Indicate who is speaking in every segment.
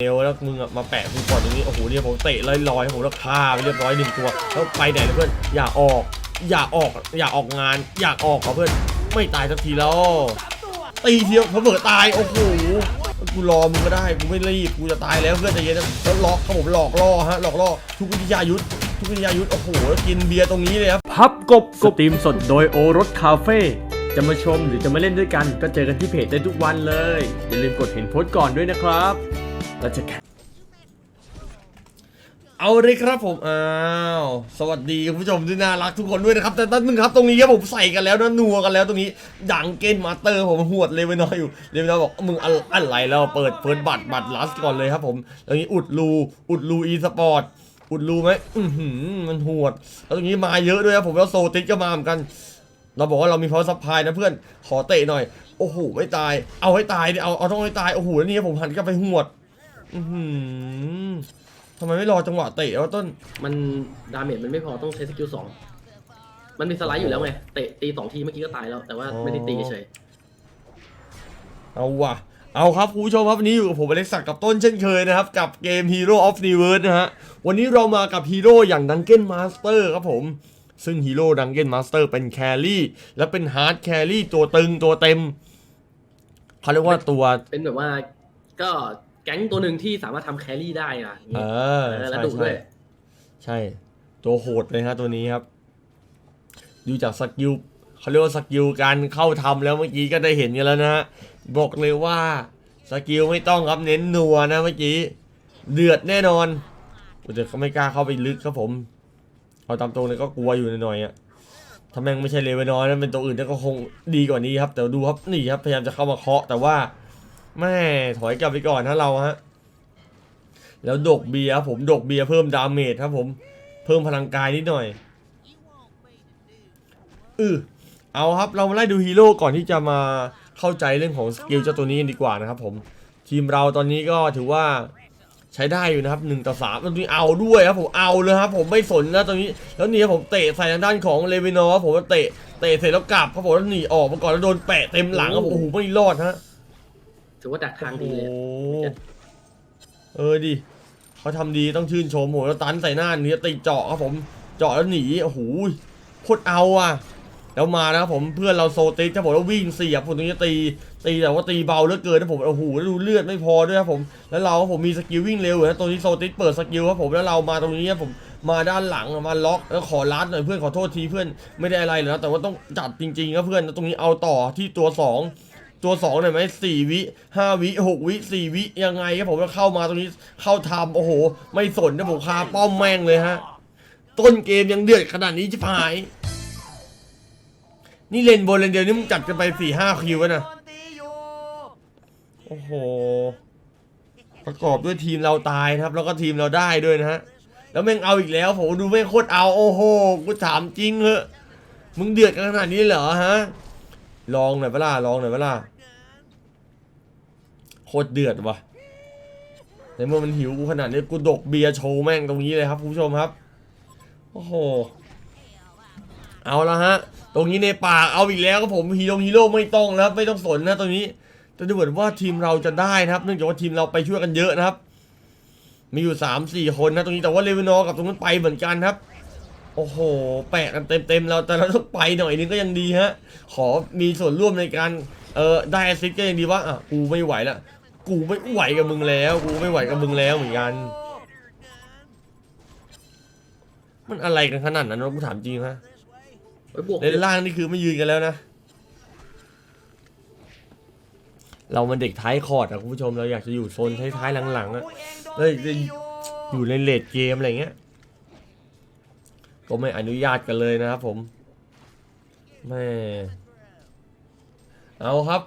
Speaker 1: เอวแล้วมึงมาแปะกูก่อนตรงนี้โอ้โหเนี่ยผมเตะลอยลอยผมแล้วฆ่าไปเรียบร้อยหนึ่งตัวแล้วไปไหนนะเพื่อนอย่าออก อย่าออกอย่าออกงาน อยากออกกับเพื่อนไม่ตายสักทีแล้วตีเทียวเขาเบิดตายโอ้โหกูรอมึงก็ได้กูไม่รีบกูจะตายแล้วเพื่อนใจเย็นแล้วล็อกครับผมหลอกล่อฮะหลอกล่อทุกวิทยายุทธทุกวิทยายุทธโอ้โหแล้วกินเบียร์ตรงนี้เลยครับ
Speaker 2: พับกบสตรีมสดโดยโอรสคาเฟ่จะมาชมหรือจะมาเล่นด้วยกัน ก็เจอกันที่เพจได้ทุกวันเลยอย่าลืมกดเห็นโพสต์ก่อนด้วยนะครับ แล้วเจะกัน
Speaker 1: เอาเลยครับผม อ้าว สวัสดีคุณผู้ชมที่น่ารักทุกคนด้วยนะครับ แต่ตั้งนึงครับตรงนี้ครับผมใส่กันแล้วนะนัวกันแล้วตรงนี้ดังเกนมาเตอร์ผมหวดเลยไปน้อยอยู่เลยไปน้อยบอกมึงอะไรแล้วเปิดเปิดบัตรบัตรลัสก่อนเลยครับผมตรงนี้อุดรูอุดรูอีสปอร์ตอุดรูไหมอือหือมันหวดแล้วตรงนี้มาเยอะด้วยครับผมแล้วโซติสก็มาเหมือนกัน เราบอกว่าเรามีพาวซัพพลายนะเพื่อนขอเตะหน่อยโอ้โหไม่ตาย เอาให้ตายดิเอาเอาต้องให้ตายโอ้โหแล้วนี่ผมหันกลับไปหวด อือหือทำไมไม่รอจังหวะเตะวะต้น
Speaker 3: มันดาเมจมันไม่พอต้องใช้สกิลสองมันมีสไลด์อยู่แล้วไงเตะตีสองทีเมื่อกี้ก็ตายแล้ว แต่ว่า
Speaker 1: อ๋อ
Speaker 3: ไม่ได้ตีเฉย
Speaker 1: เอาว่ะ เอาครับคุณผู้ชมครับวันนี้อยู่กับผมอเล็กซักกับต้นเช่นเคยนะครับ กับเกม Hero of the w o r l d นะฮะ วันนี้เรามากับฮีโร่อย่างดังเก้นมาสเตอร์ครับผม ซึ่งฮีโร่ดังเก้นมาสเตอร์เป็นแครี่และเป็นฮาร์ดแครี่ตัวตึงตัวเต็มเขาเรียกว่าตัว
Speaker 3: ๆเป็นแบบว่าก็ แก๊งตัวหนึ่งที่สามารถทำแครี่ได้อะอย่าง
Speaker 1: เอ
Speaker 3: งี้
Speaker 1: อ
Speaker 3: เออแล้ว
Speaker 1: ใช่
Speaker 3: ดุด้
Speaker 1: ใช่
Speaker 3: วย
Speaker 1: ใช่ ตัวโหดเลยฮะตัวนี้ครับ ดูจากสกิลเขาเรียกว่าสกิลการเข้าทำแล้วเมื่อกี้ก็ได้เห็นกันแล้วนะฮะบอกเลยว่าสกิลไม่ต้องครับเน้นนัวนะเมื่อกี้ เดือดแน่นอนแต่เขาไม่กล้าเข้าไปลึกครับผมเอาตามตรงเลยก็กลัวอยู่หน่อยๆอะถ้าแม่งไม่ใช่เลเวนอยนะเป็นตัวอื่นก็คงดีกว่านี้ครับ แต่ดูครับนี่ครับพยายามจะเข้ามาเคาะแต่ว่า แม่ถอยกลับไปก่อนนะเราฮะ แล้วดกเบียร์ครับผมดกเบียร์เพิ่มดาเมจครับผม เพิ่มพลังกายนิดหน่อยอือเอาครับเรามาไล่ดูฮีโร่ก่อนที่จะมาเข้าใจเรื่องของสกิลเจ้าตัวนี้กันดีกว่านะครับผมทีมเราตอนนี้ก็ถือว่าใช้ได้อยู่นะครับหนึ่งต่อสามตรงนี้เอาด้วยครับผมเอาเลยครับผมไม่สนนะตรงนี้แล้วนี่ผมเตะใส่ทางด้านของเลวินอร์ครับผมเตะเตะเสร็จแล้วกลับครับผมแล้วหนีออกมาก่อนแล้วโดนแปะเต็มหลังครับผมโอ้โหไม่รอดฮะ
Speaker 3: ถือว่าดักทางดีเลย
Speaker 1: โอ้โหเออดิเขาทำดีต้องชื่นชมโหแล้วตันใส่หน้าเนี้ยตีเจาะครับผม เจาะแล้วหนีโอ้โหโคตรเอาอะ แล้วมานะครับผมเพื่อนเราโซติสครับผมแล้ววิ่งเสียบผมตรงนี้ตี ตีแต่ว่าตีเบาเหลือเกินนะผมโอ้โหแล้วดูเลือดไม่พอด้วยครับผม แล้วเราครับผมมีสกิลวิ่งเร็วอยู่นะตรงนี้โซติสเปิดสกิลครับผมแล้วเรามาตรงนี้ครับผมมาด้านหลังมาล็อกแล้วขอลัดหน่อยเพื่อนขอโทษทีเพื่อนไม่ได้อะไรเลยนะแต่ว่าต้องจัดจริงๆครับเพื่อนแล้วตรงนี้เอาต่อที่ตัวสอง ตัวสองหน่ยไหมสี่วิห้าวิหกวิสี่วิยังไงครับผมแล้วเข้ามาตรงนี้เข้าทำโอ้โห ไม่สนนะผมคาป้อมแม่งเลยฮะ ต้นเกมยังเดือดขนาดนี้จะพาย นี่เลนบนเลนเดียวนี่มึงจัดกันไปสี่ห้าคิวแล้วนะโอ้โห ประกอบด้วยทีมเราตายครับ แล้วก็ทีมเราได้ด้วยนะฮะ แล้วแม่งเอาอีกแล้วผมดูแม่งโคตรเอาโอ้โหกูถามจริงเหอะมึงเดือดกันขนาดนี้เหรอฮะ ลองหน่อยเปะล่าลองหน่อยเปะล่าโคตรเดือดว่ะในเมื่อมันหิวกูขนาดนี้กูดกเบียร์โชว์แม่งตรงนี้เลยครับคุณผู้ชมครับโอ้โหเอาละฮะ ตรงนี้ในปากเอาอีกแล้วครับผมฮีโร่ฮีโร่ไม่ต้องแล้วไม่ต้องสนนะตรงนี้แต่ดูเหมือนว่าทีมเราจะได้นะครับ เนื่องจากว่าทีมเราไปช่วยกันเยอะนะครับ มีอยู่สามสี่คนนะตรงนี้แต่ว่าเลวินอร์กับตรงนั้นไปเหมือนกันครับ โอ้โห แปะกันเต็มๆเราแต่เราต้องไปหน่อยนึงก็ยังดีฮะ ขอมีส่วนร่วมในการ เออได้แอสซิสต์ก็ยังดีว่าอะกูไม่ไหวละ กูไม่ไหวกับมึงแล้ว กูไม่ไหวกับมึงแล้วเหมือนกัน มันอะไรกันขนาดนั้นวะกูถามจริงฮะ
Speaker 3: ไว้บวก
Speaker 1: เลนล่างนี่คือไม่ยืนกันแล้วนะ เรามันเด็กท้ายคอร์ดอะคุณผู้ชมเราอยากจะอยู่โซนท้ายๆหลังๆอะเอ้ยจะอยู่ในเลดเกมอะไรเงี้ย ก็ไม่อนุญาตกันเลยนะครับผมแม่เอาครับ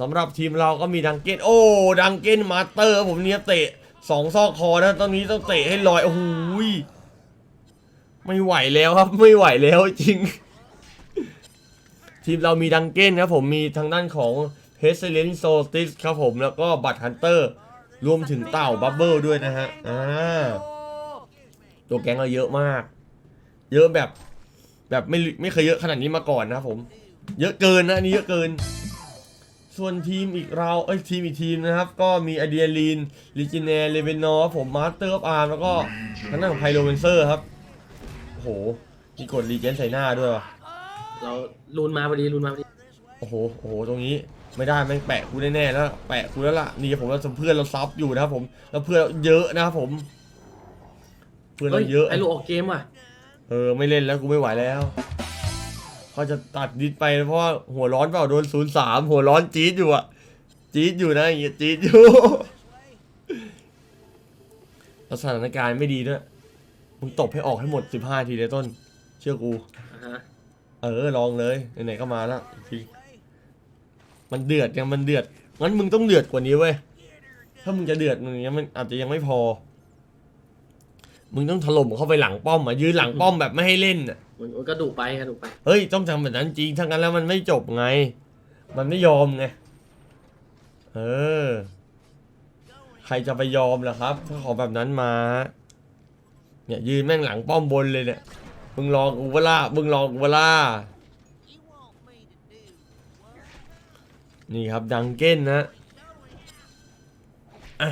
Speaker 1: สำหรับทีมเราก็มีดังเก้นโอ้ ดังเก้นมาสเตอร์ผมเนี่ยเตะสองซอกคอนะตอนนี้ต้องเตะให้ลอยโอ้โหไม่ไหวแล้วครับไม่ไหวแล้วจริง ทีมเรามีดังเก้นครับผมมีทางด้านของ p e s i l e n c e Solstice ครับผมแล้วก็บัตฮันเตอร์ รวมถึงเต่าบับเบิลด้วยนะฮะอ่าตัวแก๊งเราเยอะมาก เยอะแบบ แบบไม่ไม่เคยเยอะขนาดนี้มาก่อนนะครับผม เยอะเกินนะอันนี้เยอะเกิน ส่วนทีมอีกเราเอ้ยทีมอีกทีมนะครับ ก็มีอเดียลีนลิจิเนเลเวนอร์ผมมาสเตอร์ออฟอาร์มแล้วก็ทางด้านของไพโรเวนเซอร์ครับโอ้โหมีกดรีเจนใส่หน้าด้วยวะ
Speaker 3: เราลูนมาพอดีลูนมาพอดี
Speaker 1: โอ้โหโอ้โหตรงนี้ไม่ได้แม่งแปะกูแน่ๆแล้วแปะกูแล้วล่ะนี่ผมเราเพื่อนเราซับอยู่นะครับผมแล้วเพื่อนเราเยอะนะครับผม เพื่อน
Speaker 3: เฮ้
Speaker 1: เรา
Speaker 3: ย
Speaker 1: เยอะ
Speaker 3: ไอโลออกเกมว่ะ
Speaker 1: เออไม่เล่นแล้วกูไม่ไหวแล้วเขาจะตัดดิสไปเพราะว่าหัวร้อนเปล่าโดนศูนย์สามหัวร้อนจี๊ดอยู่อะจี๊ดอยู่นะอย่างเงี้ยจี๊ดอยู่แล้วสถานการณ์ไม่ดีด้วยมึงตบให้ออกให้หมดสิบห้าทีเลยต้น เชื่อกู
Speaker 3: อ่าฮะ
Speaker 1: เออลองเลยไหนๆก็มาแล้วอีกทีมันเดือดยังมันเดือดงั้นมึงต้องเดือดกว่านี้เว้ยถ้ามึงจะเดือดมึงยังมันอาจจะยังไม่พอ มึงต้องถล่มเข้าไปหลังป้อมอะยืนหลังป้อมแบบไม่ให้เล่นอะ
Speaker 3: มันมันก็ดุไปครับดุไป
Speaker 1: เฮ้ยต้องทำแบบนั้นจริงถ้างั้นแล้วมันไม่จบไง มันไม่ยอมไงเออ ใครจะไปยอมล่ะครับ ถ้าขอแบบนั้นมา เนี่ยยืนแม่งหลังป้อมบนเลยเนี่ยมึงลองกูเวล่ามึงลองกูเวล่านี่ครับดังเก้นนะอะ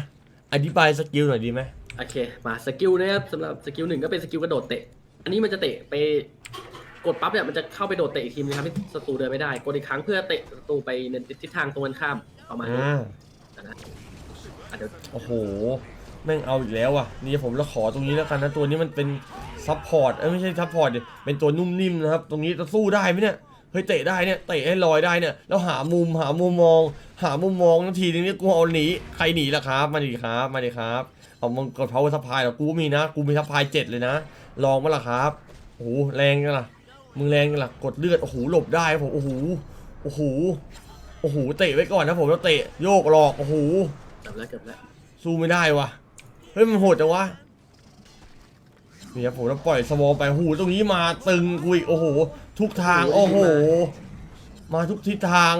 Speaker 1: อธิบายสกิลหน่อยดีไหม
Speaker 3: โอเค มาสกิลนะครับสำหรับสกิลหนึ่งก็เป็นสกิลกระโดดเตะ อันนี้มันจะเตะไปกดปั๊บเนี่ยมันจะเข้าไปโดดเตะอีกทีมนะครับที่ศัตรูเดินไม่ได้ กดอีกครั้งเพื่อเตะศัตรูไปในทิศทางตรงกันข้ามประมาณนี้
Speaker 1: อ่า
Speaker 3: นะอะเดี๋ยว
Speaker 1: โอ้โห แม่งเอาอีกแล้วอะ นี่ผมละขอตรงนี้แล้วกันนะ ตัวนี้มันเป็นซัพพอร์ต เอ้ยไม่ใช่ซัพพอร์ตดิเป็นตัวนุ่มนิ่มนะครับ ตรงนี้จะสู้ได้ไหมเนี่ย เฮ้ยเตะได้เนี่ย เตะให้ลอยได้เนี่ย แล้วหามุมหามุมมอง หามุมมองนาทีนึงเนี่ยกูเอาหนี ใครหนีล่ะครับ มาดิครับ มาดิครับ เอามังกรพาวเวอร์สปายเหรอกูมีนะ กูมีสปายเจ็ดเลยนะ ลองมาล่ะครับโอ้โหแรงกันล่ะมึงแรงกันล่ะกดเลือดโอ้โหหลบได้ครับผมโอ้โหโอ้โหโอ้โหเตะไว้ก่อนนะผมแล้วเตะโยกหลอกโอ้โห
Speaker 3: เกือบแล้วเกือบแล้ว
Speaker 1: สู้ไม่ได้วะเฮ้ยมันโหดจังวะนี่ครับผมแล้วปล่อยสวอลไปหูตรงนี้มาตึงกูอีกโอ้โห ทุกทางโอ้โห มาทุกทิศทาง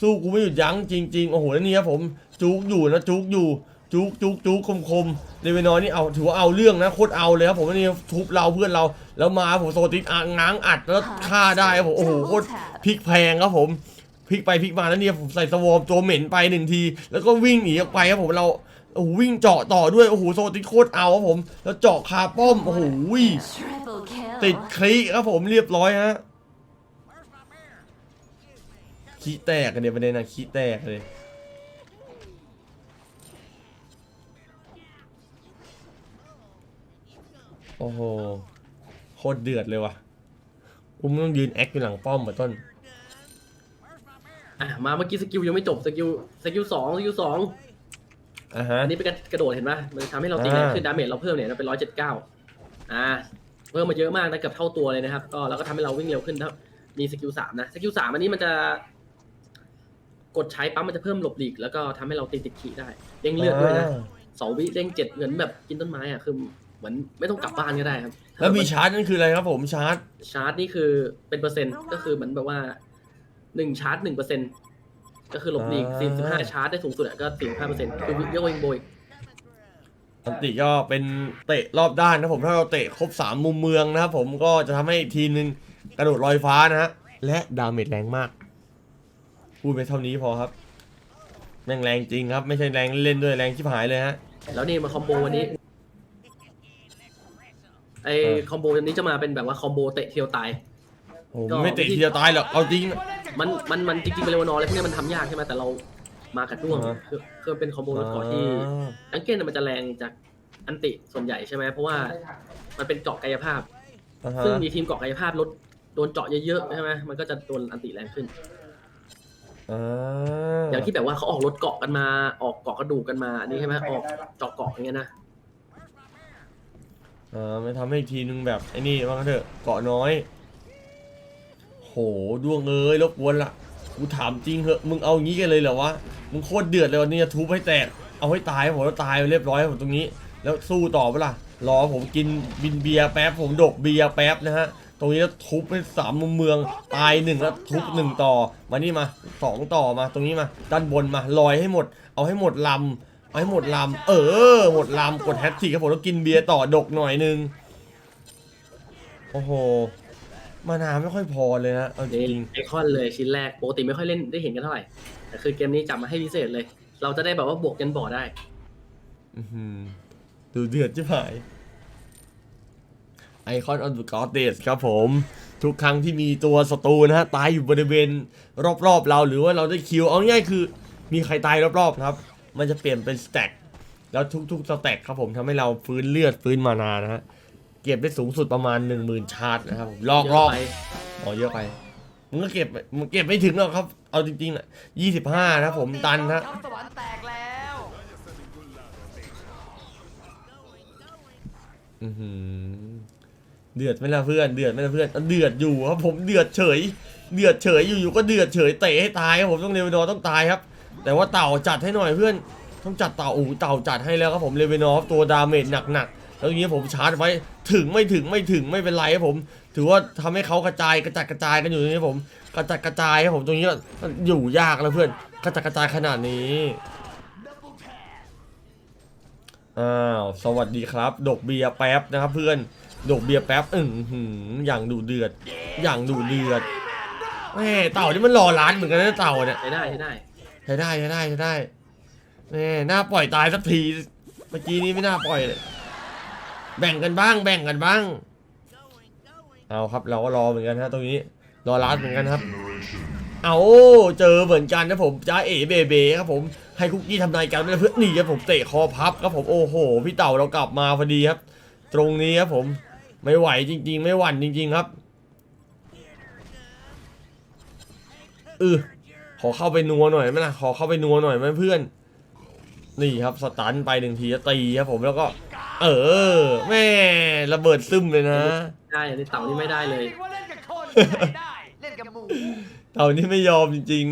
Speaker 1: สู้กูไม่หยุดยั้งจริง ๆ โอ้โหแล้วนี่ครับผมจุกอยู่นะจุกอยู่ จุกจุกจุกคมคมๆเลเวนอยนี่เอาถือว่าเอาเรื่องนะโคตรเอาเลยครับผมวันนี้ทุบเราเพื่อนเรา แล้วมาผมโซติสอะง้างอัดแล้วฆ่าได้ครับผมโอ้โหโคตรพลิกแพงครับผมพลิกไปพลิกมาแล้วเนี่ยผมใส่สวอมตัวเหม็นไปหนึ่งที แล้วก็วิ่งหนีออกไปครับผมเราโอ้โหวิ่งเจาะต่อด้วยโอ้โหโซติสโคตรเอาครับผม แล้วเจาะคาป้อมโอ้โห
Speaker 4: Triple kill.
Speaker 1: ติดคลีครับผมเรียบร้อยฮะขี้แตกกันเดี๋ยวประเด็นนะขี้แตกเลย โอ้โห โคตรเดือดเลยว่ะ อุ้มต้องยืนแอคอยู่หลังป้อมเหมือนต้น
Speaker 3: อะมาเมื่อกี้สกิลยังไม่จบสกิลสกิลสองสกิลสอง
Speaker 1: อ่าฮะ
Speaker 3: อันนี้เป็นการกระโดดเห็นปะมันทำให้เราตีแรงขึ้น
Speaker 1: อ่า
Speaker 3: ดาเมจเราเพิ่มเนี่ยเราเป็นร้อยเจ็ดเก้าอ่าเพิ่มมาเยอะมากนะเกือบเท่าตัวเลยนะครับ ก็แล้วก็ทำให้เราวิ่งเร็วขึ้นถ้ามีสกิลสามนะสกิลสามอันนี้มันจะ กดใช้ปั๊มมันจะเพิ่มหลบหลีกแล้วก็ทำให้เราตีติดขีได้เด้งเลือดด้วยนะ
Speaker 1: อ่า
Speaker 3: สองวิเด้งเจ็ดเหมือนแบบกินต้นไม้อะคือ เหมือนไม่ต้องกลับบ้านก็ได้ครับ
Speaker 1: แล้วมีชาร์จนั่นคืออะไรครับผมชาร์จ
Speaker 3: ชาร์จนี่คือเป็นเปอร์เซ็นต์ก็คือเหมือนแบบว่าหนึ่งชาร์จหนึ่งเปอร์เซ็นต์ก็คือหลบหลีกสี่สิบห้าชาร์จได้สูงสุดอะก็สี่ห้าเปอร์เซ็นต์คือเรียกว่าวิงโบย
Speaker 1: อันติก็เป็นเตะรอบด้านนะผมถ้าเราเตะครบสามมุมเมืองนะครับผมก็จะทำให้ทีมหนึ่งกระโดดลอยฟ้านะฮะและดาเมจแรงมากพูดไปเท่านี้พอครับแม่งแรงจริงครับ ไม่ใช่แรงเล่นด้วยแรงชิบหายเลยฮะ
Speaker 3: แล้วนี่มาคอมโบวันนี้ ไอ
Speaker 1: เออ
Speaker 3: คอมโบวันนี้จะมาเป็นแบบว่าคอมโบเตะเทียวตาย
Speaker 1: โอ้โหไม่เตะทีเดียวตายหรอกเอาจริง
Speaker 3: มันมันมันจริงๆเป็นเรวานอร์อะไรพวกเนี้ยมันทำยากใช่ไหมแต่เรามากับด้วง
Speaker 1: อ่าฮะ
Speaker 3: คือคือเป็นคอมโบรถเกาะที่อังเก้นมันจะแรงจากอันติส่วนใหญ่ใช่ไหมเพราะว่ามันเป็นเกาะกายภาพ
Speaker 1: อ่าฮะ
Speaker 3: ซึ่งมีทีมเกาะกายภาพลดโดนเจาะเยอะๆใช่ไหมมันก็จะโดนอันติแรงขึ้น
Speaker 1: อ่า
Speaker 3: อย่างที่แบบว่าเขาออกรถเกาะกันมา ออกเกาะกระดูกกันมาอันนี้ใช่ไหมออกเจาะเกาะอย่างเงี้ยนะ
Speaker 1: อ่าไม่ทำให้อีกทีนึงแบบไอ้นี่ว่างั้นเถอะเกาะน้อย โหดวงเอ้ยรบกวนละกูถามจริงเหอะมึงเอางี้กันเลยเหรอวะมึงโคตรเดือดเลยวันนี้จะทุบให้แตกเอาให้ตายผมแล้วตายเรียบร้อยผมตรงนี้ แล้วสู้ต่อเปะล่ะรอผมกินบินเบียร์แป๊บผมดกเบียร์แป๊บนะฮะตรงนี้แล้วทุบให้สามมุมเมืองตายหนึ่งแล้วทุบหนึ่งต่อมานี่มาสองต่อมาตรงนี้มา ด้านบนมาลอยให้หมด เอาให้หมดลำ เอาให้หมดลำเออ หมดลำกดแฮตทริกครับผมแล้วกินเบียร์ต่อดกหน่อยหนึง โอ้โห มานาไม่ค่อยพอเลยนะ เอาจ
Speaker 3: นี่
Speaker 1: ริง
Speaker 3: ไอคอนเลยชิ้นแรกปกติไม่ค่อยเล่นได้เห็นกันเท่าไหร่ แต่คือเกมนี้จับมาให้พิเศษเลย เราจะได้แบบว่าบวกกันบ่อได้
Speaker 1: อื้อหือดูเดือดจิ๋หายไอคอนออนดูกอเดสครับผม ทุกครั้งที่มีตัวศัตรูนะฮะ ตายอยู่บริเวณรอบๆเราหรือว่าเราได้คิว เอาง่ายๆคือ มีใครตายรอบๆครับ มันจะเปลี่ยนเป็นสแต็กแล้วทุกๆสแต็กครับผมทำให้เราฟื้นเลือดฟื้นมานานะฮะเก็บได้สูงสุดประมาณ 1 0,000 ชาร์จนะครับผมลอก
Speaker 3: เย
Speaker 1: ล
Speaker 3: อะ
Speaker 1: อก
Speaker 3: ไป
Speaker 1: อ๋อเยอะไปมึงก็เก็บมึงเก็บไม่ถึงหรอกครับ เอาจริงๆนะยี่สิบห้านะผมตันนะ
Speaker 4: สวรรค์แตกแล้ว
Speaker 1: อือหือเดือดไหมล่ะเพื่อนเดือดไหมล่ะเพื่อนอะเดือดอยู่ครับผมเดือดเฉย เดือดเฉยอยู่ๆก็เดือดเฉยเตะให้ตายครับผมต้องเรเวนอร์ต้องตายครับ แต่ว่าเต่าจัดให้หน่อยเพื่อน ต้องจัดเต่าอูเต่าจัดให้แล้วครับผมเรเวนอร์ตัวดาเมจหนักๆแล้วอย่างนี้ผมชาร์จไว้ถึงไม่ถึงไม่ถึงไม่เป็นไรครับผม ถือว่าทำให้เขากระจายกระจัดกระจายกันอยู่ตรงนี้ผมกระจัดกระจายครับผมตรงนี้อยู่ยากแล้วเพื่อนกระจัดกระจายขนาดนี้อ้าวสวัสดีครับ ดกเบียร์แป๊บนะครับเพื่อนดกเบียร์แป๊บอือหืออย่างดูเดือด อย่างดูเดือดแม่เต่านี่มันรอร้านเหมือนกันนะเต่าเนี่ย
Speaker 3: ใช้ได้ใช้ได้
Speaker 1: ช้ได้ใช้ได้ใช้ได้แม่น่าปล่อยตายสักทีเมื่อกี้นี้ไม่น่าปล่อยเลย แบ่งกันบ้าง แบ่งกันบ้าง เอาครับเราก็รอเหมือนกันฮะตรงนี้รอร้านเหมือนกันครับ เอาเจอเหมือนกันนะผมจ้าเอ๋เบเบครับผมให้คุกกี้ทำนายกันเพื่อนหนีครับผมเตะคอพับครับผมโอ้โห พี่เต่าเรากลับมาพอดีครับ ตรงนี้ครับผมไม่ไหวจริง ๆ ไม่หวั่นจริง ๆ ครับเออ ขอเข้าไปนัวหน่อยไหมล่ะขอเข้าไปนัวหน่อยไหมเพื่อน นี่ครับสตันไปหนึ่งทีแล้วตีครับผมแล้วก็ เออแม่ระเบิดซึมเลยนะ
Speaker 3: ได้ในเต่านี่ไม่ได้เลย
Speaker 4: คิดว่าเล่นกับคนที่ไหนได้ เล่นกับหมู
Speaker 1: เต่านี่ไม่ยอมจริง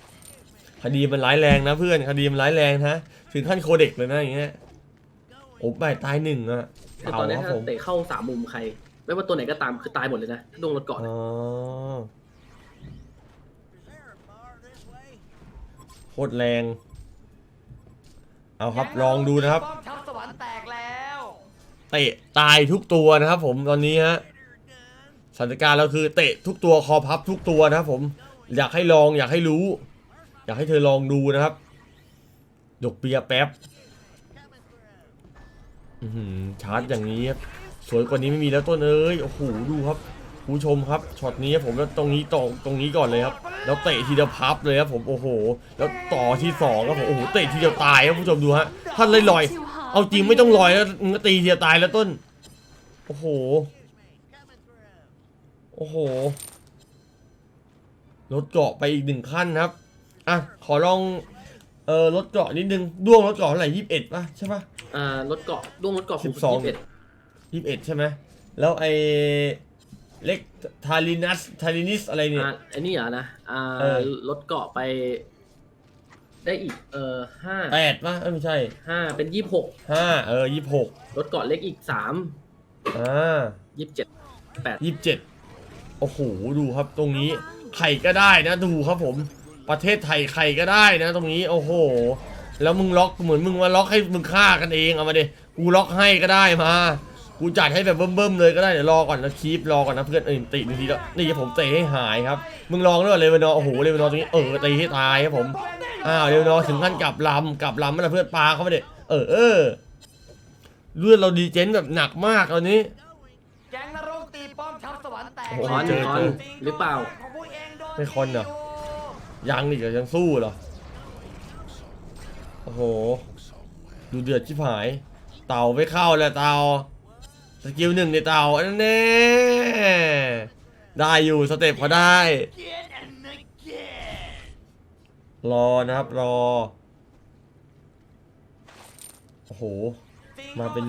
Speaker 1: ๆ คดีมันร้ายแรงนะเพื่อนคดีมันร้ายแรงนะถึงขั้นโคเด็กเลยนะอย่างเงี้ยโอ้แปดตายหนึ่งอะ
Speaker 3: แต่
Speaker 1: เต่า
Speaker 3: ตอนนี้
Speaker 1: ครับ
Speaker 3: ถ้า
Speaker 1: ผม
Speaker 3: เตะเข้าสามมุมใคร ไม่ว่าตัวไหนก็ตามคือตายหมดเลยนะถ้าโดนรถเกาะ
Speaker 1: อ๋
Speaker 3: นะ
Speaker 1: อโตรแรง เอาครับลองดูนะครับ
Speaker 4: ป้อมทัพสวรรค์แตกแล้ว
Speaker 1: เตะตายทุกตัวนะครับ ผมตอนนี้ฮะสถานการณ์เราคือเตะทุกตัวคอพับทุกตัวนะครับ ผมอยากให้ลองอยากให้รู้ อยากให้เธอลองดูนะครับดกเบียร์แป๊บอื้อหือชาร์จอย่างนี้ครับสวยกว่านี้ไม่มีแล้วต้นเอ้ยโอ้โหดูครับคุณ ผู้ชมครับช็อตนี้ครับผมแล้วตรงนี้ต่อตรงนี้ก่อนเลยครับ แล้วเตะทีเดียวพับเลยครับผมโอ้โห แล้วต่อที่สองครับผมโอ้โหเตะทีเดียวตายครับคุณผู้ชมดูฮะท่านเลยลอย เอาจริงไม่ต้องลอยแล้วมึงก็ตีทีเดียวตายแล้วต้นโอ้โหโอ้โหรถเกาะไปอีกหนึ่งขั้นครับอะขอลองเออรถเกาะนิดนึงด้วงรถเกาะเท่าไหร่ยี่สิบเอ็ดป่ะใช่ป่ะ
Speaker 3: อ่ารถเกาะด้วงรถเกาะสูงสุด
Speaker 1: 12
Speaker 3: ยี่สิบเอ็ด
Speaker 1: ยี่สิบเอ็ดใช่ไหมแล้วไอ เล็กทารินัสทารินิสอะไรเนี่ย
Speaker 3: อ่าอันนี้เหรอนะอ่า
Speaker 1: เออ
Speaker 3: รถเกาะไป ได้อีก เออห้า
Speaker 1: แปดป่ะเอ้ยไม่ใช่
Speaker 3: ห้าเป็นยี่สิบหก
Speaker 1: ห้าเออยี่สิบหก
Speaker 3: รถเกาะเล็กอีกสาม
Speaker 1: อ่า
Speaker 3: ยี่สิบเจ็ดแปด
Speaker 1: ยี่สิบเจ็ดโอ้โหดูครับตรงนี้ใครก็ได้นะดูครับผม ประเทศไทยใครก็ได้นะ ตรงนี้โอ้โห แล้วมึงล็อกเหมือนมึงมาล็อกให้มึงฆ่ากันเองเอามาดิกูล็อกให้ก็ได้มา กูจัดให้แบบเบิ่มๆเลยก็ได้เดี๋ยวรอก่อนนะคีปรอก่อนนะเพื่อนเอ้ยติดทีแล้วนี่ผมเตะให้หายครับมึงลองด้วยเลเวนอร์โอ้โหเลเวนอร์ตรงนี้เออตีให้ตายครับผมอ้าวเลเวนอร์ถึงขั้นกลับลำกลับลำไม่ละเพื่อนปลาเข้าไปเด็เออเออเลือดเราดีเจนแบบหนักมากตอนนี้
Speaker 4: แกงนรกตีป้อมทัพสวรรค์แตก
Speaker 3: คอน
Speaker 1: เจอ
Speaker 3: คอนหรือเปล่า
Speaker 1: ไม่คอนเหรอยังอีกเหรอยังสู้เหรอโอ้โห ดูเดือดชิบหาย เต่าไม่เข้าแล้วเต่า สกิลหนึ่งในเต่าอันแน่ได้อยู่สเต็ปพอได้ รอนะครับรอ โอ้โห มาเป็น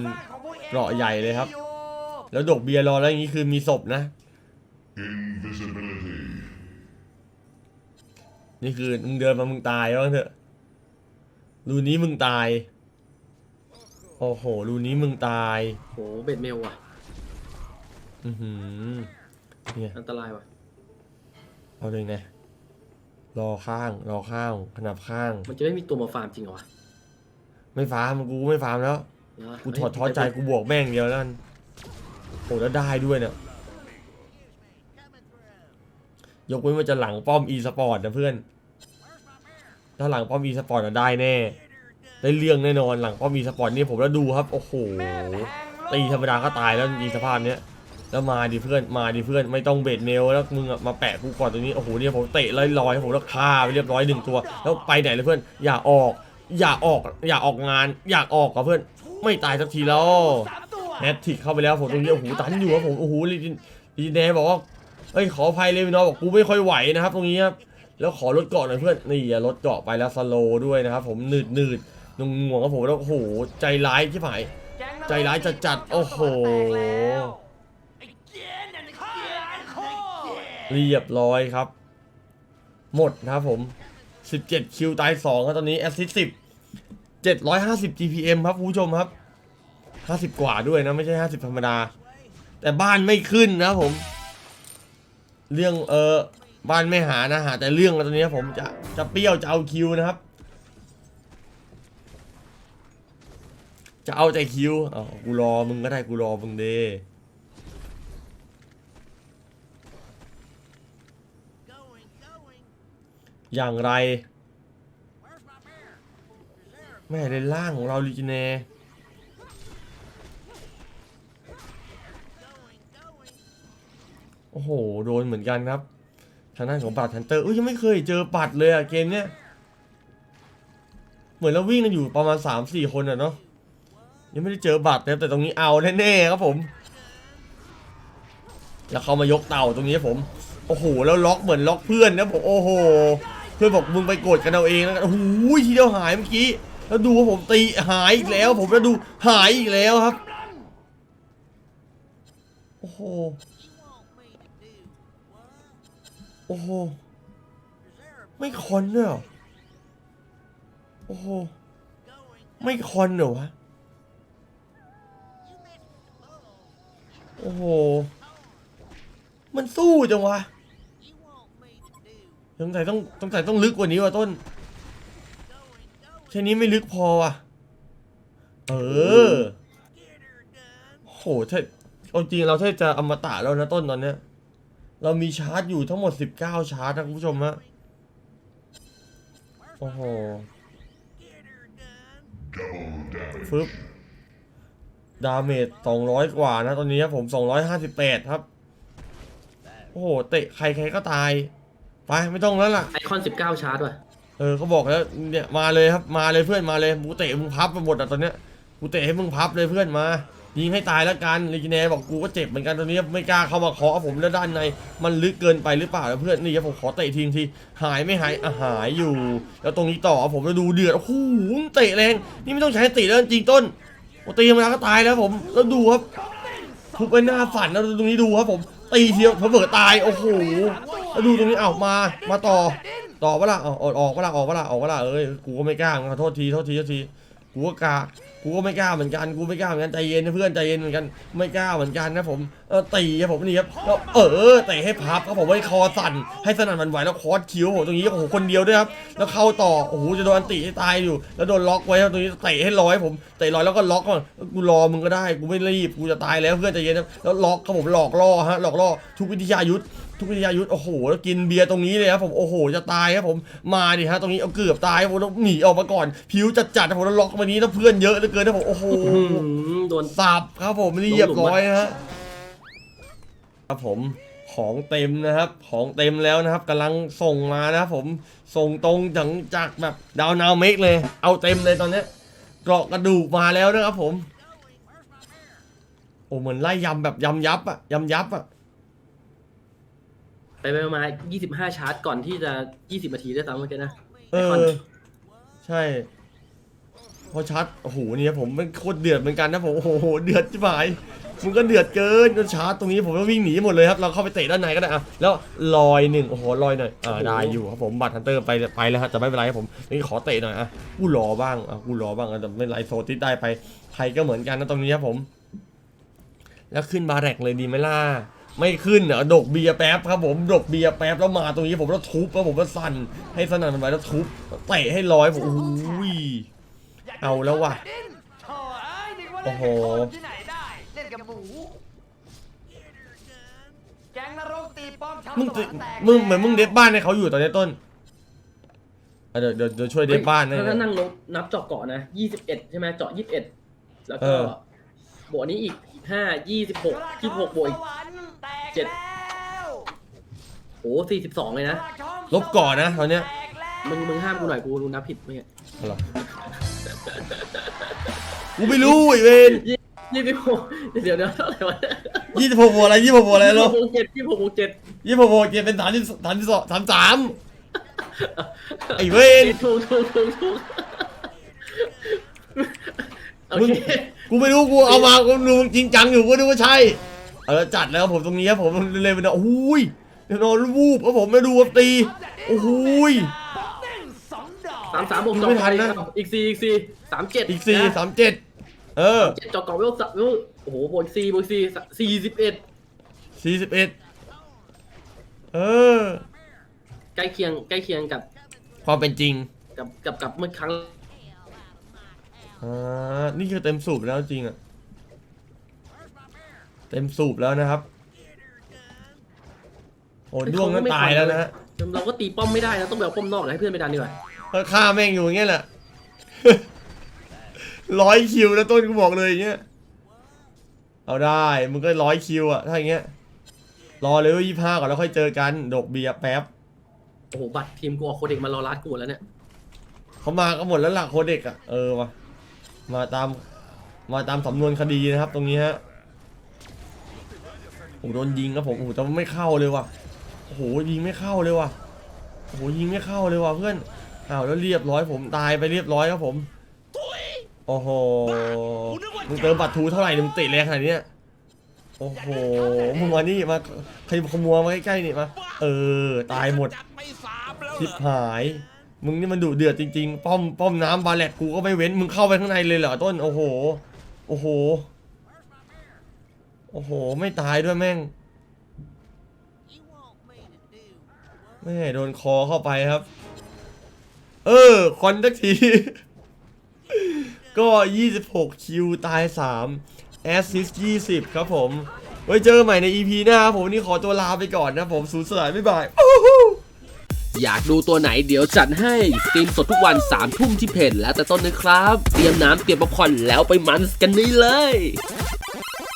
Speaker 1: เกราะใหญ่เลยครับ แล้วดกเบียร์รอแล้วอย่างนี้คือมีศพนะ
Speaker 5: Invisibility.
Speaker 1: นี่คือมึงเดินมามึงตายแล้วางั้นเถอะรูนี้มึงตาย โอ้โหรูนี้มึงตาย
Speaker 3: โหเบ็ดเมลว่ะ
Speaker 1: อือหือเนี่ย
Speaker 3: อันตรายว่ะ
Speaker 1: เอาเลยไงรอข้างรอข้างขนับข้าง
Speaker 3: มันจะไม่มีตัวมาฟาร์มจริงเหรอวะ
Speaker 1: ไม่ฟาร์มกูไม่ฟาร์มแล้ว
Speaker 3: เหรอ
Speaker 1: กูถอดท้อใจกูบวกแม่งเดียวแล้วกันโอ้แล้วได้ด้วยเนี่ยยกเว้นว่าจะหลังป้อมอีสปอร์ตนะเพื่อน ถ้าหลังป้อมอีสปอร์ตได้แน่ ได้เรื่องแน่นอนหลังป้อมีสปอร์ตนี่ผมแล้วดูครับโอ้โหตีธรรมดาก็ตายแล้วยิงสภาพเนี้ยแล้วมาดิเพื่อนมาดิเพื่อนไม่ต้องเบ็ดเมลแล้วมึงมาแปะกูก่อนตรงนี้โอ้โหเนี่ยผมเตะลอยลอยผมแล้วฆ่าไปเรียบร้อยหนึ่งตัว แล้วไปไหนเลยเพื่อนอย่าออก อย่าออก อย่าออกงาน อยากออกกับเพื่อน ไม่ตายสักทีแล้วแฮตทริกเข้าไปแล้วผมตรงนี้โอ้โหตันอยู่ครับผมโอ้โหลีจินลีจินแนบอกว่าเอ้ยขออภัยเลยพี่น้องบอกกูไม่ค่อยไหวนะครับ ตรงนี้ครับแล้วขอลดเกาะหน่อยเพื่อนนี่อย่าลดเกาะไปแล้วสโลด้วยนะครับผมหนืดหนืด งงงๆครับผมแล้วโอ้โหใจร้ายที่ผาย
Speaker 4: แก๊งนรก
Speaker 1: ใจร้ายจัดๆโอ้โห
Speaker 4: ไอ้เกียร์นั่นไอ้เกียร์ไอ้โคตร
Speaker 1: เรียบร้อยครับ หมดนะครับผม 17 คิวตาย2ครับตอนนี้แอสซิสต์10 750 GPM ครับคุณผู้ชมครับ50กว่าด้วยนะ ไม่ใช่50ธรรมดา แต่บ้านไม่ขึ้นนะครับผม เรื่องเออบ้านไม่หานะหาแต่เรื่องแล้วตอนนี้ครับผมจะจะเปรี้ยวจะเอาคิวนะครับ จะเอาแต่คิวอ๋อกูรอมึงก็ได้กูรอมึงเดอย่างไร แม่เลนล่างของเราลิจิเนโอ้โห โดนเหมือนกันครับ ทางด้านของบัตรทันเตอร์อุ้ยยังไม่เคยเจอบัตรเลยอะเกมเนี้ย เหมือนเราวิ่งกันอยู่ประมาณ 3-4 คนอะเนาะ ยังไม่ได้เจอบัตรนะครับแต่ตรงนี้เอาแน่ๆครับผม แล้วเขามายกเต่าตรงนี้ครับผมโอ้โหแล้วล็อกเหมือนล็อกเพื่อนนะผมโอ้โหเพื่อนบอกมึงไปโกดกันเอาเองแล้วกันโอ้โหทีเดียวหายเมื่อกี้แล้วดูว่าผมตีหายอีกแล้ว ผมแล้วดูหายอีกแล้วครับโอ้โหโอ้โหไม่คอนเลยเหรอโอ้โหไม่คอนเหรอวะ โอ้โห มันสู้จังวะสงสัยต้องสงสัยต้องลึกกว่านี้ว่ะต้นแค่นี้ไม่ลึกพอว่ะ เออโหถ้าเอาจริงเราถ้าจะอมตะแล้วนะต้นตอนเนี้ย เรามีชาร์จอยู่ทั้งหมด19ชาร์จนะคุณผู้ชมฮะ โอ้โหฟึบ ดาเมจ200 กว่านะ ตอนนี้ครับผม 258 ครับ โอ้โห เตะใครใครก็ตาย ไปไม่ต้องแล้วล่ะ
Speaker 3: ไอคอนสิบเก้าชาร์จว่ะ
Speaker 1: เออเขาบอกแล้วเนี่ยมาเลยครับ มาเลยเพื่อนมาเลยกูเตะมึงพับไปหมดอะตอนเนี้ยกูเตะให้มึงพับเลยเพื่อนมา ยิงให้ตายแล้วกันลีกิเนบอกกูก็เจ็บเหมือนกันตอนนี้ไม่กล้าเข้ามาเคาะผมแล้วด้านในมันลึกเกินไปหรือเปล่าแล้วเพื่อนนี่ครับผมขอเตะทีทีหายไม่หายอะหายอยู่ แล้วตรงนี้ต่อผมแล้วดูเดือดโอ้โหเตะแรงนี่ไม่ต้องใช้ติแล้วจริงๆต้น โอ้ตีธรรมดาก็ตายแล้วผมแล้วดูครับทุบไปหน้าฝันแล้วตรงนี้ดูครับผมตีเทียวผมเบิดตายโอ้โหแล้วดูตรงนี้เอ้ามามาต่อต่อวะล่ะเอาออกออกวะล่ะออกวะล่ะออกวะล่ะเอ้ยกูก็ไม่กล้ามือนกันขอโทษทีโทษทีโทษทีกูก็กล้า กูก็ไม่กล้าเหมือนกันกูไม่กล้าเหมือนกันใจเย็นนะเพื่อนใจเย็นเหมือนกันไม่กล้าเหมือนกันนะผมเออตีครับผมนี่ครับแล้วเออเตะให้พับครับผมให้คอสั่นให้สนั่นหวันไหวแล้วคอสคิ้วโอ้โหตรงนี้โอ้โหคนเดียวด้วยครับแล้วเข้าต่อโอ้โหจะโดนอันติให้ตายอยู่ แล้วโดนล็อกไว้ครับตรงนี้เตะให้ร้อยผมเตะร้อยแล้วก็ล็อกก่อนกูรอมึงก็ได้กูไม่รีบกูจะตายแล้วเพื่อนใจเย็นนะแล้วล็อกครับผมหลอกล่อฮะหลอกล่อทุกวิทยายุทธ ทุกวิทยายุทธโอ้โหแล้วกินเบียร์ตรงนี้เลยครับผมโอ้โหจะตายครับผมมาดิฮะตรงนี้เอาเกือบตายครับผมแล้วหนีออกมาก่อน ผิวจัดจัดๆครับผมแล้วล็อกมานี้แล้วเพื่อนเยอะเหลือเกินนะผมโอ้โห
Speaker 3: อื้อหือโดน
Speaker 1: สับครับผมเรียบร้อยฮะครับผมของเต็มนะครับ ของเต็มแล้วนะครับกำลังส่งมานะครับผมส่งตรงจากจากแบบดาวนาวเมกเลย เอาเต็มเลยตอนเนี้ยเกราะกระดูกมาแล้วนะครับผมโอ้เหมือนไล่ยำแบบยำยับอะยำยับอะ
Speaker 3: ไปไปมายี่สิบห้าชาร์จก่อนที่จะยี่สิบนาทีได้วยซ้ำเมื่อกี้นะ
Speaker 1: เอ
Speaker 3: ไอคอน
Speaker 1: อใช่ พอชัดโอ้โหเนี่ยผมเป็นโคตรเดือดเหมือนกันนะผมโอ้โหเดือดจิ๋วหายมึงก็เดือดเกินจนชาร์จตรงนี้ผมก็วิ่งหนีหมดเลยครับเราเข้าไปเตะด้านในก็ได้อะแล้วลอยหนึ่งโอ้โหลอยหน่อยอ่าได้อยู่ครับผมบัตรฮันเตอร์ไปไปแล้วครับแต่ไม่เป็นไรครับผมนี่ขอเตะหน่อยอะกูรอบ้างอะกูรอบ้างอะแต่ไม่เป็นไรโซติสได้ไปใครก็เหมือนกันนะตรงนี้ครับผม แล้วขึ้นบาแรกเลยดีไหมล่ะ ไม่ขึ้นเหรอดกเบียร์แป๊บครับผมดกเบียร์แป๊บแล้วมาตรงนี้ผมแล้วทุบแล้วผมก็สั่นให้สนั่นมันไว้แล้วทุบเตะให้ร้อยผมอุ้ยเอาแล้วว่ะ
Speaker 4: ดิ้นโถ่เอ้ยนึกว่า
Speaker 1: โอ้
Speaker 4: เล่น
Speaker 1: โห
Speaker 4: กับคนที่ไหนได้เล่นกับหมูแก๊งนรกตีป้อมทัพ
Speaker 1: มึง
Speaker 4: ส
Speaker 1: ติ
Speaker 4: วรรค์แตก
Speaker 1: มึงเหมือนมึงเด็ดบ้านให้เขาอยู่ตอนนี้ต้นอะเดี๋ยวเดี๋ยวเดี๋ยวช่วยเดฟบ้านนะ
Speaker 3: ถ้านั่งลบนับเจาะเกาะนะยี่สิบเอ็ดใช่ไหมเจาะยี่สิบเอ็ดแล้ว
Speaker 1: เอ
Speaker 3: ก็
Speaker 1: อ
Speaker 3: บวกอันนี้อีกห้ายี่สิบหกยี่สิบหกบวกอีก เจ็ดโอ้สี่สิบสองเลยนะ
Speaker 1: ลบก่อนนะตอนเนี้ย
Speaker 3: มึงมึงห้ามกูหน่อยกูรู้นับผิดเมื่อกี้
Speaker 1: อะไรกูไม่รู้ไอ้เวน
Speaker 3: ยี่สิบหกเดี๋ยวเดี๋ยวเท่าไหร่วะ
Speaker 1: ยี่สิบหกบวกอะไรยี่สิบหกบวกอะไร
Speaker 3: ยี่
Speaker 1: ลู
Speaker 3: สิ
Speaker 1: ก
Speaker 3: บหกเจ็ดยี่สิบหกบวกเจ็ด
Speaker 1: ยี่สิบหกบวกเจ็ดเป็นสามสิบสามสิบสองสามสามไอ้เวน
Speaker 3: ถูกถูกถูกถูกโอ
Speaker 1: มึง
Speaker 3: เค
Speaker 1: กูไม่รู้กูเอามากูดูจริงจังอยู่กูนึกว่าใช่ เอาแล้วจัดแล้วผมตรงนี้ครับผมเลยเป็นโอ้โหยเดี๋ยวนอนวูบครับผมไม่ดูครับตีโอ้โหย
Speaker 3: สามสามบวก
Speaker 1: ไม่ทันนะ
Speaker 3: อีกสี่อีกสี่สามเจ็ด
Speaker 1: อีกสี่สามเจ็ดเออ
Speaker 3: เจ็ดเจาะเกาะเวลสัเวลโอ้โหบวกสี่บวกสี่สี่สิบเอ็ด
Speaker 1: สี่สิบเอ็ดเออ
Speaker 3: ใกล้เคียงใกล้เคียงกับ
Speaker 1: ความเป็นจริง
Speaker 3: กับกับกับเมื่อครั้ง
Speaker 1: อ่านี่คือเต็มสูบแล้วจริงอะ เต็มสูบแล้วนะครับ โอ้ด้วงนั้นตายแล้วนะฮะ
Speaker 3: เราก็ตีป้อมไม่ได้นะต้องไปเอาป้อมนอกให้เพื่อนไปดันดีกว่า
Speaker 1: ก็ฆ่าแม่งอยู่อย่างเงี้ยแหละร้อยคิวแล้วต้นกูบอกเลยอย่างเงี้ยเอาได้มึงก็ร้อยคิวอะถ้าอย่างเงี้ยรอเลยว่ายี่ห้าก่อนแล้วค่อยเจอกันดกเบียร์แป๊บ
Speaker 3: โอ้โหบัตรทีมกูออกโคเด็กมารอรัดกูหมดแล้วเนี่ย
Speaker 1: เขามาก็หมดแล้วล่ะโคเด็กอะเออวะมาตามมาตามสำนวนคดีนะครับ ตรงนี้ฮะ โอ้โหโดนยิงครับผมโอ้โหแต่ไม่เข้าเลยว่ะโอ้โหยิงไม่เข้าเลยว่ะโอ้โหยิงไม่เข้าเลยว่ะเพื่อนอ้าวแล้วเรียบร้อยผมตายไปเรียบร้อยครับผมโอ้โหมึงเติมบัตรทูเท่าไหร่มึงติดแรงขนาดเนี้ยโอ้โหมึงมานี่มาใครขโมยมาใกล้ๆนี่มาเออตายหมด
Speaker 4: สิ
Speaker 1: บหาย มึงนี่มันดุเดือดจริงๆ ป้อมป้อมน้ำบาแลตกูก็ไม่เว้นมึงเข้าไปข้างในเลยเหรอต้นโอ้โหโอ้โห โอ้โห ไม่ตายด้วยแม่ง แม่โดนคอเข้าไปครับ เออ คอนทักที ก็ 26 คิว ตาย 3 แอสซิส20 ครับผม ไว้เจอใหม่ใน EP หน้าครับผมนนี้ขอตัวลาไปก่อนนะผม สูญสลาย บ๊ายบาย
Speaker 3: อยากดูตัวไหนเดี๋ยวจัดให้สตรีมสดทุกวัน3ามทุ่มที่เพจแล้วแต่ต้นนะครับ เตรียมน้ำเตรียมป๊อปคอร์นแล้วไปมันกันนี่เลย